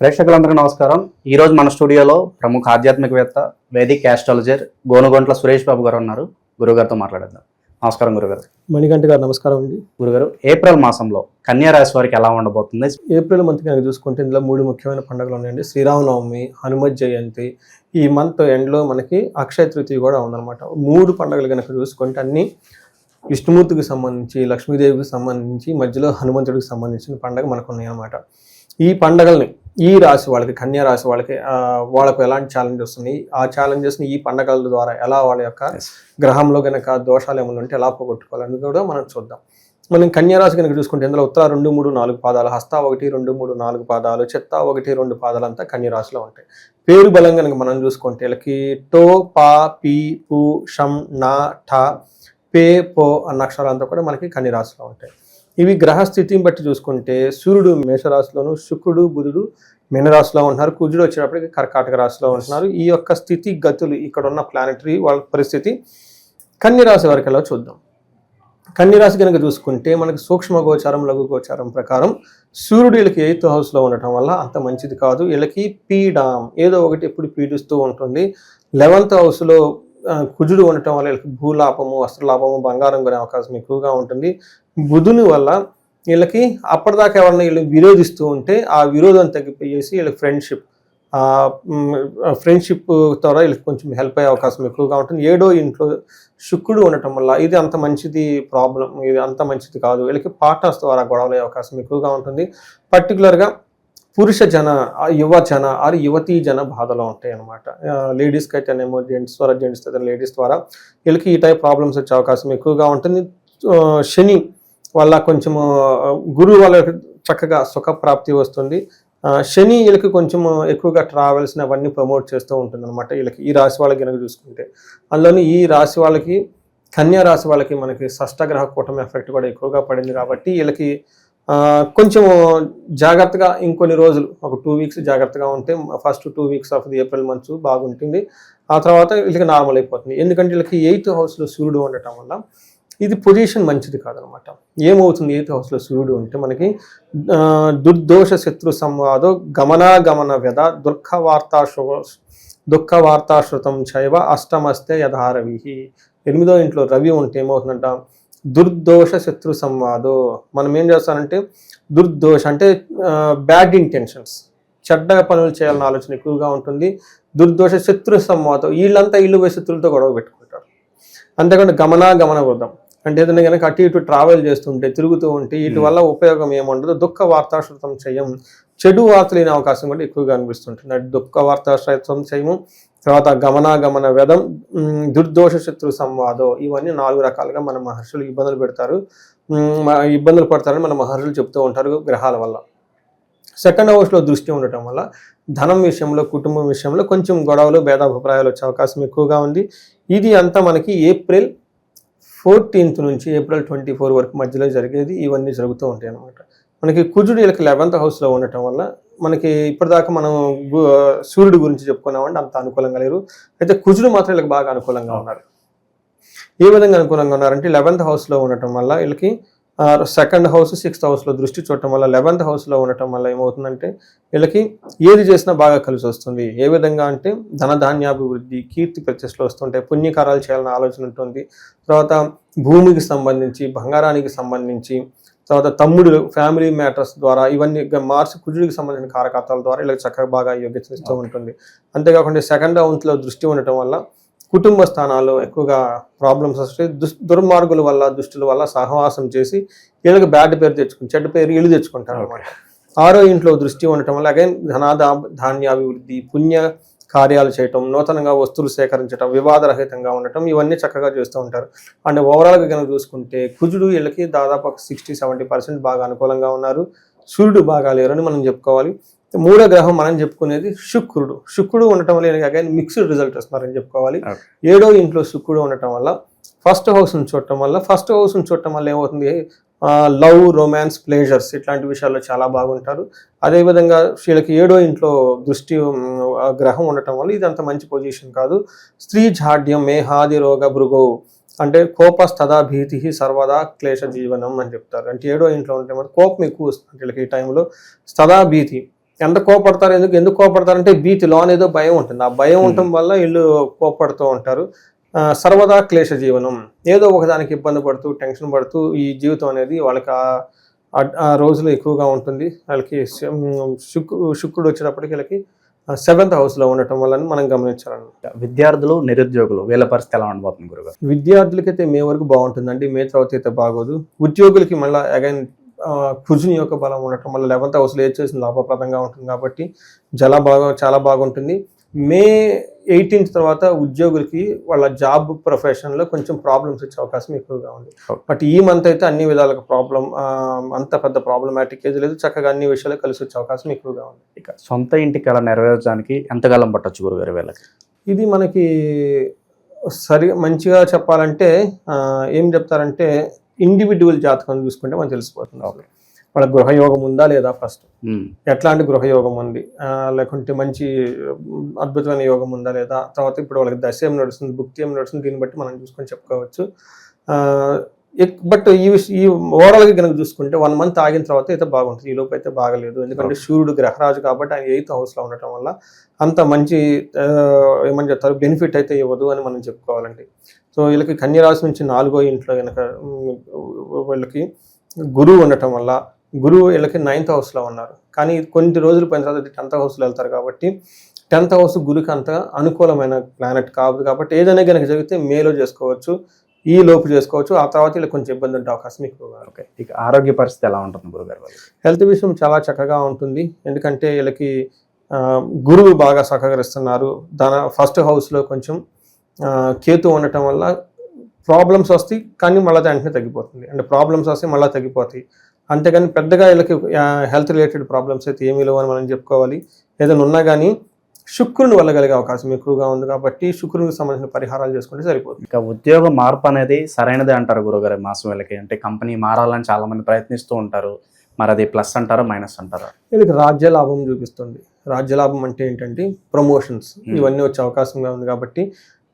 ప్రేక్షకులందరికీ నమస్కారం. ఈ రోజు మన స్టూడియోలో ప్రముఖ ఆధ్యాత్మికవేత్త వేదిక్ యాస్ట్రాలజర్ గోనుగొంట్ల సురేష్ బాబు గారు ఉన్నారు. గురుగారితో మాట్లాడేద్దాం. నమస్కారం గురుగారు. మణికంఠ గారు నమస్కారం అండి. గురుగారు ఏప్రిల్ మాసంలో కన్యా రాశి వారికి ఎలా ఉండబోతుంది? ఏప్రిల్ మంత్ కనుక చూసుకుంటే ఇందులో మూడు ముఖ్యమైన పండుగలు ఉన్నాయండి. శ్రీరామనవమి హనుమత్ జయంతి ఈ మంత్ ఎండ్లో మనకి అక్షయ తృతీయ కూడా ఉందన్నమాట. మూడు పండుగలు కనుక చూసుకుంటే అన్ని విష్ణుమూర్తికి సంబంధించి లక్ష్మీదేవికి సంబంధించి మధ్యలో హనుమంతుడికి సంబంధించిన పండుగ మనకు ఉన్నాయి అన్నమాట ఈ పండుగల్ని ఈ రాశి వాళ్ళకి కన్యా రాశి వాళ్ళకి వాళ్ళకు ఎలాంటి ఛాలెంజెస్ ఉన్నాయి ఆ ఛాలెంజెస్ని ఈ పండుగల ద్వారా ఎలా వాళ్ళ యొక్క. గ్రహంలో గనక దోషాలు ఏమైనా ఉంటే ఎలా పోగొట్టుకోవాలని కూడా మనం చూద్దాం. మనం కన్యా రాశి కనుక చూసుకుంటే ఇందులో ఉత్తర రెండు మూడు నాలుగు పాదాలు హస్త ఒకటి రెండు మూడు నాలుగు పాదాలు చెత్త ఒకటి రెండు పాదాలు అంతా కన్యా రాశిలో ఉంటాయి. పేరు బలం కనుక మనం చూసుకుంటే వీళ్ళకి టో పా పి పు షం నా ఠ పే పో అన్న అక్షరాలంతా కూడా మనకి కన్య రాశిలో ఉంటాయి. ఇవి గ్రహ స్థితిని బట్టి చూసుకుంటే సూర్యుడు మేషరాశిలోను శుక్రుడు బుధుడు మీనరాశిలో ఉంటున్నారు. కుజుడు వచ్చేటప్పటికి కర్కాటక రాశిలో ఉంటున్నారు. ఈ యొక్క స్థితి గతులు ఇక్కడ ఉన్న ప్లానెటరీ వాళ్ళ పరిస్థితి. కన్యరాశి వరకు ఎలా చూద్దాం? కన్యరాశి కనుక చూసుకుంటే మనకి సూక్ష్మ గోచారం లఘు గోచారం ప్రకారం సూర్యుడు వీళ్ళకి ఎయిత్ హౌస్లో ఉండటం వల్ల అంత మంచిది కాదు. వీళ్ళకి పీడాం ఏదో ఒకటి ఎప్పుడు పీడిస్తూ ఉంటుంది. లెవెంత్ హౌస్లో కుజుడు ఉండటం వల్ల వీళ్ళకి భూలాభము వస్త్రలాభము బంగారం కొనే అవకాశం ఎక్కువగా ఉంటుంది. బుధుని వల్ల వీళ్ళకి అప్పటిదాకా ఎవరైనా వీళ్ళు విరోధిస్తూ ఉంటే ఆ విరోధం తగ్గిపోయేసి వీళ్ళకి ఫ్రెండ్షిప్ ఫ్రెండ్షిప్ ద్వారా వీళ్ళకి కొంచెం హెల్ప్ అయ్యే అవకాశం ఎక్కువగా ఉంటుంది. ఏడో ఇంట్లో శుక్రుడు ఉండటం వల్ల ఇది అంత మంచిది ప్రాబ్లం ఇది అంత మంచిది కాదు. వీళ్ళకి పార్ట్నర్స్ ద్వారా గొడవలు అయ్యే అవకాశం ఎక్కువగా ఉంటుంది. పర్టికులర్గా పురుష జన యువ జన ఆరు యువతీ జన బాధలో ఉంటాయి అనమాట లేడీస్కి అయితేనేమో జెంట్స్ ద్వారా జెంట్స్ అయితే లేడీస్ ద్వారా వీళ్ళకి ఈ టైప్ ప్రాబ్లమ్స్ వచ్చే అవకాశం ఎక్కువగా ఉంటుంది. శని వల్ల కొంచెము గురువు వాళ్ళకి చక్కగా సుఖప్రాప్తి వస్తుంది. శని వీళ్ళకి కొంచెం ఎక్కువగా ట్రావెల్స్ అవన్నీ ప్రమోట్ చేస్తూ ఉంటుంది అనమాట వీళ్ళకి ఈ రాశి వాళ్ళకి కనుక చూసుకుంటే. అందులోని ఈ రాశి వాళ్ళకి కన్యా రాశి వాళ్ళకి మనకి షష్టగ్రహ కూటమి ఎఫెక్ట్ కూడా ఎక్కువగా పడింది కాబట్టి వీళ్ళకి కొంచెం జాగ్రత్తగా ఇంకొన్ని రోజులు ఒక టూ వీక్స్ జాగ్రత్తగా ఉంటే first two weeks of the April months బాగుంటుంది. ఆ తర్వాత వీళ్ళకి నార్మల్ అయిపోతుంది. ఎందుకంటే వీళ్ళకి ఎయిత్ హౌస్లో సూర్యుడు ఉండటం వల్ల ఇది పొజిషన్ మంచిది కాదనమాట. ఏమవుతుంది ఎయిత్ హౌస్లో సూర్యుడు ఉంటే మనకి దుర్దోష శత్రు సంవాదో గమనాగమన వ్యధ దుఃఖ వార్తా దుఃఖ వార్తాశ్రుతం చైవ అష్టమస్తే యథారవి ఎనిమిదో ఇంట్లో రవి ఉంటే ఏమవుతుందంట? దుర్దోష శత్రు సంవాదో. మనం ఏం చేస్తానంటే దుర్దోష అంటే బ్యాడ్ ఇంటెన్షన్స్ చెడ్డ పనులు చేయాలన్న ఆలోచన ఎక్కువగా ఉంటుంది. దుర్దోష శత్రు సంవాదం. వీళ్ళంతా ఇల్లు పోయి శత్రులతో గొడవ పెట్టుకుంటారు. అంతేకాకుండా గమనాగమన వృద్ధం అంటే ఏదైనా కనుక అటు ఇటు ట్రావెల్ చేస్తుంటే తిరుగుతూ ఉంటే వీటి వల్ల ఉపయోగం ఏముండదు? దుఃఖ వార్తాశ్రుతం చేయం. చెడు వార్తలు లేని అవకాశం కూడా ఎక్కువగా అనిపిస్తుంటుంది. అటు దుఃఖ వార్త సంశయము తర్వాత గమనాగమన వ్యధం దుర్దోష శత్రు సంవాదం ఇవన్నీ నాలుగు రకాలుగా మన మహర్షులు ఇబ్బందులు పెడతారు. ఇబ్బందులు పడతారని మన మహర్షులు చెప్తూ ఉంటారు గ్రహాల వల్ల. సెకండ్ హౌస్లో దృష్టి ఉండటం వల్ల ధనం విషయంలో కుటుంబం విషయంలో కొంచెం గొడవలు భేదాభిప్రాయాలు వచ్చే అవకాశం ఎక్కువగా ఉంది. ఇది అంతా మనకి ఏప్రిల్ ఫోర్టీన్త్ నుంచి ఏప్రిల్ ట్వంటీ ఫోర్ వరకు మధ్యలో జరిగేది. ఇవన్నీ జరుగుతూ ఉంటాయి అన్నమాట మనకి కుజుడు వీళ్ళకి లెవెంత్ హౌస్లో ఉండటం వల్ల మనకి ఇప్పటిదాకా మనం సూర్యుడు గురించి చెప్పుకున్నామంటే అంత అనుకూలంగా లేరు. అయితే కుజుడు మాత్రం వీళ్ళకి బాగా అనుకూలంగా ఉన్నారు. ఏ విధంగా అనుకూలంగా ఉన్నారంటే లెవెంత్ హౌస్లో ఉండటం వల్ల వీళ్ళకి సెకండ్ హౌస్ సిక్స్త్ హౌస్లో దృష్టి చూడటం వల్ల లెవెంత్ హౌస్లో ఉండటం వల్ల ఏమవుతుందంటే వీళ్ళకి ఏది చేసినా బాగా కలిసి వస్తుంది. ఏ విధంగా అంటే ధనధాన్యాభివృద్ధి కీర్తి ప్రతిష్టలు వస్తుంటాయి పుణ్యకారాలు చేయాలన్న ఆలోచన ఉంటుంది. తర్వాత భూమికి సంబంధించి బంగారానికి సంబంధించి తర్వాత తమ్ముడు ఫ్యామిలీ మ్యాటర్స్ ద్వారా ఇవన్నీ మార్స్ కుజుడికి సంబంధించిన కారకత్వాల ద్వారా ఇలా చక్కగా బాగా యోగ్యత ఇస్తూ ఉంటుంది. అంతేకాకుండా సెకండ్ హౌస్లో దృష్టి ఉండటం వల్ల కుటుంబ స్థానాల్లో ఎక్కువగా ప్రాబ్లమ్స్ వస్తాయి. దుస్ దుర్మార్గుల వల్ల దుష్టుల వల్ల సహవాసం చేసి వీళ్ళకి బ్యాడ్ పేరు తెచ్చుకుని చెడ్డ పేరు ఇల్లు తెచ్చుకుంటారు అనమాట ఆరో ఇంట్లో దృష్టి ఉండటం వల్ల అగైన్ ధనాదా ధాన్యాభివృద్ధి పుణ్య కార్యాలు చేయటం నూతనంగా వస్తువులు సేకరించడం వివాదరహితంగా ఉండటం ఇవన్నీ చక్కగా చేస్తూ ఉంటారు. అండ్ ఓవరాల్గా కనుక చూసుకుంటే కుజుడు వీళ్ళకి దాదాపు ఒక సిక్స్టీ సెవెంటీ పర్సెంట్ బాగా అనుకూలంగా ఉన్నారు. సూర్యుడు బాగా లేరు అని మనం చెప్పుకోవాలి. మూడో గ్రహం మనం చెప్పుకునేది శుక్రుడు. శుక్రుడు ఉండటం వల్ల అగైన్ మిక్స్డ్ రిజల్ట్ వస్తున్నారని చెప్పుకోవాలి. ఏడో ఇంట్లో శుక్రుడు ఉండటం వల్ల ఫస్ట్ హౌస్ని చూడటం వల్ల ఫస్ట్ హౌస్ని చూడటం వల్ల ఏమవుతుంది? లవ్ రొమాన్స్ ప్లేజర్స్ ఇట్లాంటి విషయాల్లో చాలా బాగుంటారు. అదేవిధంగా వీళ్ళకి ఏడో ఇంట్లో దృష్టి ఆ గ్రహం ఉండటం వల్ల ఇది అంత మంచి పొజిషన్ కాదు. స్త్రీ జాడ్యం మేహాది రోగ భృగో అంటే కోపస్తదా భీతి సర్వదా క్లేశ జీవనం అని చెప్తారు. అంటే ఏడో ఇంట్లో ఉంటే మనకు కోపం ఎక్కువ వస్తుంది వీళ్ళకి ఈ టైంలో స్థదా భీతి. ఎంత కోపడతారు ఎందుకు ఎందుకు కోపడతారు అంటే భీతి లోన్ భయం ఉంటుంది. ఆ భయం ఉండటం వల్ల వీళ్ళు కోపడుతూ ఉంటారు. సర్వదా క్లేశ జీవనం ఏదో ఒకదానికి ఇబ్బంది పడుతూ టెన్షన్ పడుతూ ఈ జీవితం అనేది వాళ్ళకి ఆ- రోజులు ఎక్కువగా ఉంటుంది. వాళ్ళకి శుక్రు శుక్రుడు వచ్చేటప్పటికి వీళ్ళకి సెవెంత్ హౌస్లో ఉండటం వల్ల మనం గమనించాలన్నమాట. విద్యార్థులు నిరుద్యోగులు వీళ్ళ పరిస్థితి ఎలా ఉండబోతుంది గురుగారు? విద్యార్థులకైతే మే వరకు బాగుంటుందండి. మే తర్వాత అయితే బాగోదు. ఉద్యోగులకి మళ్ళీ అగైన్ కుజుని యొక్క బలం ఉండటం వల్ల లెవెంత్ హౌస్లో ఏది చేసిన లాభప్రదంగా ఉంటుంది కాబట్టి చాలా బాగా చాలా బాగుంటుంది. మే ఎయిటీన్త్ తర్వాత ఉద్యోగులకి వాళ్ళ జాబ్ ప్రొఫెషన్లో కొంచెం ప్రాబ్లమ్స్ వచ్చే అవకాశం ఎక్కువగా ఉంది. బట్ ఈ మంత్ అయితే అన్ని విధాలుగా ప్రాబ్లం అంత పెద్ద ప్రాబ్లమాటిక్ ఏది లేదు. చక్కగా అన్ని విషయాలు కలిసి వచ్చే అవకాశం ఎక్కువగా ఉంది. ఇక సొంత ఇంటికి అలా నెరవేర్చడానికి ఎంతకాలం పట్టొచ్చు గురుగారు వీళ్ళకి? ఇది మనకి సరి మంచిగా చెప్పాలంటే ఏం చెప్తారంటే ఇండివిజువల్ జాతకం చూసుకుంటే మనకు తెలిసిపోతుంది. వాళ్ళ గృహయోగం ఉందా లేదా ఫస్ట్ ఎట్లాంటి గృహయోగం ఉంది? లేకుంటే మంచి అద్భుతమైన యోగం ఉందా లేదా? తర్వాత ఇప్పుడు వాళ్ళకి దశ ఏం నడుస్తుంది భుక్తి ఏం నడుస్తుంది దీన్ని బట్టి మనం చూసుకొని చెప్పుకోవచ్చు. బట్ ఈ విష- ఈ ఓవరాల్గా కనుక చూసుకుంటే వన్ మంత్ ఆగిన తర్వాత అయితే బాగుంటుంది. ఈ లోపు అయితే బాగలేదు. ఎందుకంటే సూర్యుడు గ్రహరాజు కాబట్టి ఆయన ఎయిత్ హౌస్లో ఉండటం వల్ల అంత మంచి ఏమని చెప్తారు? బెనిఫిట్ అయితే ఇవ్వదు అని మనం చెప్పుకోవాలండి. సో వీళ్ళకి కన్యరాశి నుంచి నాలుగో ఇంట్లో కనుక వీళ్ళకి గురువు ఉండటం వల్ల గురువు వీళ్ళకి నైన్త్ హౌస్లో ఉన్నారు. కానీ కొన్ని రోజులు పోయిన తర్వాత టెన్త్ హౌస్లో వెళ్తారు కాబట్టి టెన్త్ హౌస్ గురుకి అంత అనుకూలమైన ప్లానెట్ కాదు కాబట్టి ఏదైనా కనుక జరిగితే మేలో చేసుకోవచ్చు ఈ లోపు చేసుకోవచ్చు ఆ తర్వాత వీళ్ళకి కొంచెం ఇబ్బంది ఉండే అవకాశం ఎక్కువగా ఓకే. ఇక ఆరోగ్య పరిస్థితి ఎలా ఉంటుంది గురుగారు హెల్త్ విషయం చాలా చక్కగా ఉంటుంది. ఎందుకంటే వీళ్ళకి గురువు బాగా సహకరిస్తున్నారు. దాని ఫస్ట్ హౌస్లో కొంచెం కేతు ఉండటం వల్ల ప్రాబ్లమ్స్ వస్తాయి కానీ మళ్ళీ వెంటనే తగ్గిపోతుంది. అంటే ప్రాబ్లమ్స్ వస్తాయి మళ్ళీ తగ్గిపోతాయి. అంతేగాని పెద్దగా వీళ్ళకి హెల్త్ రిలేటెడ్ ప్రాబ్లమ్స్ అయితే ఏమీ లేవు అని మనం చెప్పుకోవాలి. ఏదైనా ఉన్నా కానీ శుక్రుని వల్ల కలిగే అవకాశం ఎక్కువగా ఉంది కాబట్టి శుక్రునికి సంబంధించిన పరిహారాలు చేసుకుంటే సరిపోతుంది. ఇక ఉద్యోగ మార్పు అనేది సరైనదే అంటారు గురుగారు మాసం వీళ్ళకి. అంటే కంపెనీ మారాలని చాలా మంది ప్రయత్నిస్తూ ఉంటారు. మరి అది ప్లస్ అంటారా మైనస్ అంటారా? వీళ్ళకి రాజ్య లాభం చూపిస్తుంది. రాజ్య లాభం అంటే ఏంటంటే ప్రమోషన్స్. ఇవన్నీ వచ్చే అవకాశంగా ఉంది కాబట్టి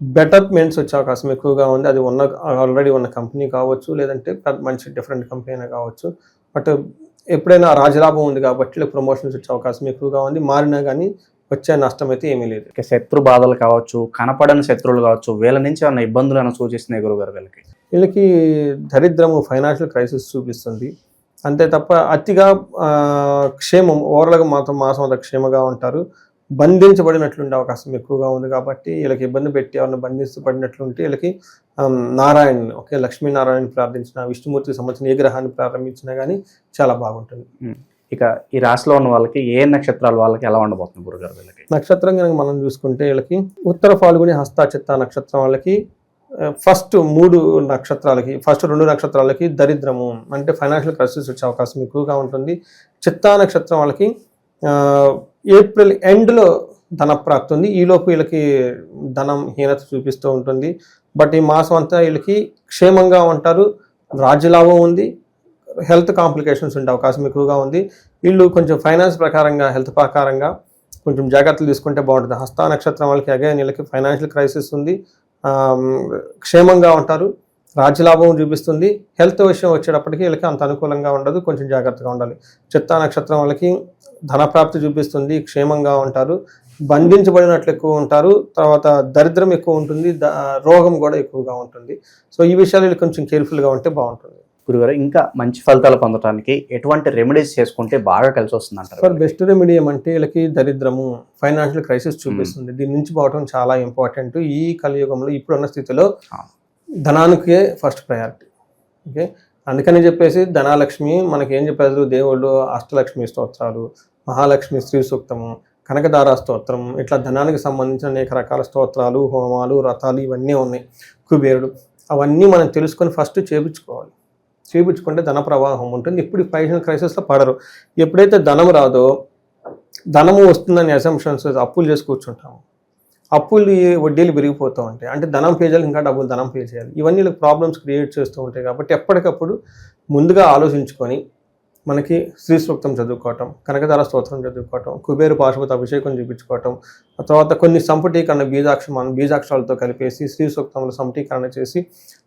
బెటర్మెంట్స్ వచ్చే అవకాశం ఎక్కువగా ఉంది. అది ఉన్న ఆల్రెడీ ఉన్న కంపెనీ కావచ్చు లేదంటే మంచి డిఫరెంట్ కంపెనీ అయినా కావచ్చు. బట్ ఎప్పుడైనా రాజలాభం ఉంది కాబట్టి ప్రమోషన్స్ వచ్చే అవకాశం ఎక్కువగా ఉంది. మారినా కానీ వచ్చే నష్టం అయితే ఏమీ లేదు. ఇక శత్రు బాధలు కావచ్చు కనపడని శత్రువులు కావచ్చు వీళ్ళ నుంచి ఏమైనా ఇబ్బందులు ఏమైనా సూచిస్తున్నాయి గురుగారు వీళ్ళకి? వీళ్ళకి దరిద్రము ఫైనాన్షియల్ క్రైసిస్ చూపిస్తుంది. అంతే తప్ప అతిగా క్షేమం ఓవరాల్గా మాత్రం మాసం అంత క్షేమగా ఉంటారు. బంధించబడినట్లుండే అవకాశం ఎక్కువగా ఉంది కాబట్టి వీళ్ళకి ఇబ్బంది పెట్టి ఎవరిని బంధించబడినట్లుంటే వీళ్ళకి నారాయణ ఓకే లక్ష్మీనారాయణ ప్రార్థించిన విష్ణుమూర్తికి సంబంధించిన ఏ గ్రహాన్ని ప్రారంభించినా కానీ చాలా బాగుంటుంది. ఇక ఈ రాశిలో ఉన్న వాళ్ళకి ఏ నక్షత్రాల వాళ్ళకి ఎలా ఉండబోతుంది గురుగారు వీళ్ళకి? నక్షత్రం కనుక మనం చూసుకుంటే వీళ్ళకి ఉత్తర ఫాల్గుని హస్త చిత్త నక్షత్రం వాళ్ళకి ఫస్ట్ మూడు నక్షత్రాలకి ఫస్ట్ రెండు నక్షత్రాలకి దరిద్రము అంటే ఫైనాన్షియల్ క్రైసిస్ వచ్చే అవకాశం ఎక్కువగా ఉంటుంది. చిత్తా నక్షత్రం వాళ్ళకి ఏప్రిల్ ఎండ్లో ధనప్రాప్తి ఉంది ఈలోపు వీళ్ళకి ధనం హీనత చూపిస్తూ ఉంటుంది. బట్ ఈ మాసం అంతా వీళ్ళకి క్షేమంగా ఉంటారు. రాజ్యలాభం ఉంది. హెల్త్ కాంప్లికేషన్స్ ఉండే అవకాశం ఎక్కువగా ఉంది. వీళ్ళు కొంచెం ఫైనాన్స్ ప్రకారంగా హెల్త్ ప్రకారంగా కొంచెం జాగ్రత్తలు తీసుకుంటే బాగుంటుంది. హస్త నక్షత్రం వాళ్ళకి అగైన్ వీళ్ళకి ఫైనాన్షియల్ క్రైసిస్ ఉంది. క్షేమంగా ఉంటారు. రాజ్యలాభం చూపిస్తుంది. హెల్త్ విషయం వచ్చేటప్పటికి వీళ్ళకి అంత అనుకూలంగా ఉండదు. కొంచెం జాగ్రత్తగా ఉండాలి. చిత్తా నక్షత్రం వాళ్ళకి ధనప్రాప్తి చూపిస్తుంది క్షేమంగా ఉంటారు. బంధించబడినట్లు ఎక్కువ ఉంటారు. తర్వాత దరిద్రం ఎక్కువ ఉంటుంది ద- రోగం కూడా ఎక్కువగా ఉంటుంది. సో ఈ విషయాలు వీళ్ళు కొంచెం కేర్ఫుల్గా ఉంటే బాగుంటుంది. గురుగారు ఇంకా మంచి ఫలితాలు పొందడానికి ఎటువంటి రెమెడీస్ చేసుకుంటే బాగా కలిసి వస్తుంది అంటారు ఫర్ బెస్ట్ రెమెడీ ఏమంటే వీళ్ళకి దరిద్రము ఫైనాన్షియల్ క్రైసిస్ చూపిస్తుంది. దీని నుంచి పోవడం చాలా ఇంపార్టెంట్ ఈ కలియుగంలో ఇప్పుడున్న స్థితిలో. ధనానికే ఫస్ట్ ప్రయారిటీ ఓకే అందుకని చెప్పేసి ధనాలక్ష్మి మనకి ఏం చెప్పారు దేవుళ్ళు అష్టలక్ష్మి స్తోత్రాలు మహాలక్ష్మి స్త్రీ సూక్తము కనకదార స్తోత్రం ఇట్లా ధనానికి సంబంధించిన అనేక రకాల స్తోత్రాలు హోమాలు రథాలు ఇవన్నీ ఉన్నాయి. కుబేరుడు అవన్నీ మనం తెలుసుకొని ఫస్ట్ చేపించుకోవాలి. చేపించుకుంటే ధన ప్రవాహం ఉంటుంది. ఇప్పుడు ఫైనాన్షియల్ క్రైసిస్లో పడరు. ఎప్పుడైతే ధనం రాదో ధనము వస్తుందని అసంప్షన్స్ అప్పులు చేసి కూర్చుంటాము. అప్పులు వడ్డీలు పెరిగిపోతూ ఉంటాయి. అంటే ధనం పే చేయాలి ఇంకా డబ్బులు ధనం పే చేయాలి. ఇవన్నీ ప్రాబ్లమ్స్ క్రియేట్ చేస్తూ ఉంటాయి కాబట్టి ఎప్పటికప్పుడు ముందుగా ఆలోచించుకొని మనకి శ్రీ సూక్తం చదువుకోవటం కనకదార స్తోత్రం చదువుకోవటం కుబేరు పాశుపత అభిషేకం చూపించుకోవటం ఆ తర్వాత కొన్ని సంపుటీకరణ బీజాక్షరం బీజాక్షరాలతో కలిపేసి శ్రీ సూక్తంలో సంపుటీకరణ చేసి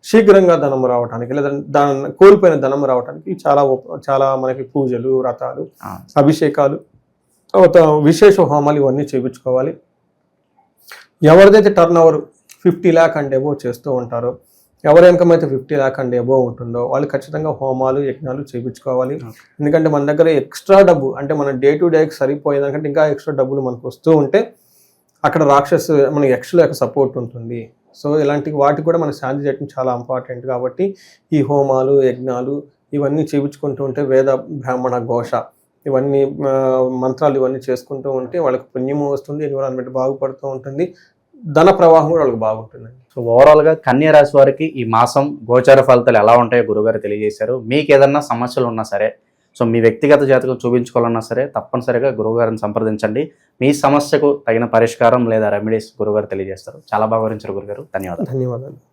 శీఘ్రంగా ధనం రావడానికి లేదా దాని కోల్పోయిన ధనం రావడానికి చాలా చాలా మనకి పూజలు వ్రతాలు అభిషేకాలు తర్వాత విశేష హోమాలు ఇవన్నీ చేయించుకోవాలి ఎవరిదైతే turnover fifty lakh and above చేస్తూ ఉంటారో ఎవరి ఇన్కమ్ అయితే ఫిఫ్టీ ల్యాక్ అండ్ ఎబో ఉంటుందో వాళ్ళు ఖచ్చితంగా హోమాలు యజ్ఞాలు చేయించుకోవాలి ఎందుకంటే మన దగ్గర ఎక్స్ట్రా డబ్బు అంటే మన డే టు డేకి సరిపోయేదానికంటే ఇంకా ఎక్స్ట్రా డబ్బులు మనకు వస్తూ ఉంటే అక్కడ రాక్షస్ మన యక్షుల యొక్క సపోర్ట్ ఉంటుంది. సో ఇలాంటి వాటికి కూడా మన శాంతి చేయడం చాలా ఇంపార్టెంట్ కాబట్టి ఈ హోమాలు యజ్ఞాలు ఇవన్నీ చేయించుకుంటూ ఉంటే వేద బ్రాహ్మణ ఘోష ఇవన్నీ మంత్రాలు ఇవన్నీ చేసుకుంటూ ఉంటే వాళ్ళకి పుణ్యము వస్తుంది ఎన్విరాన్మెంట్ బాగుపడుతూ ఉంటుంది ధన ప్రవాహం కూడా వాళ్ళకి బాగుంటుందండి. సో ఓవరాల్గా కన్యా రాశి వారికి ఈ మాసం గోచార ఫలితాలు ఎలా ఉంటాయో గురుగారు తెలియజేశారు. మీకు ఏదన్నా సమస్యలు ఉన్నా సరే సో మీ వ్యక్తిగత జాతకం చూపించుకోవాలన్నా సరే తప్పనిసరిగా గురువుగారిని సంప్రదించండి. మీ సమస్యకు తగిన పరిష్కారం లేదా రెమెడీస్ గురుగారు తెలియజేస్తారు. చాలా బాగా వివరించారు గురుగారు ధన్యవాదాలు. ధన్యవాదాలు.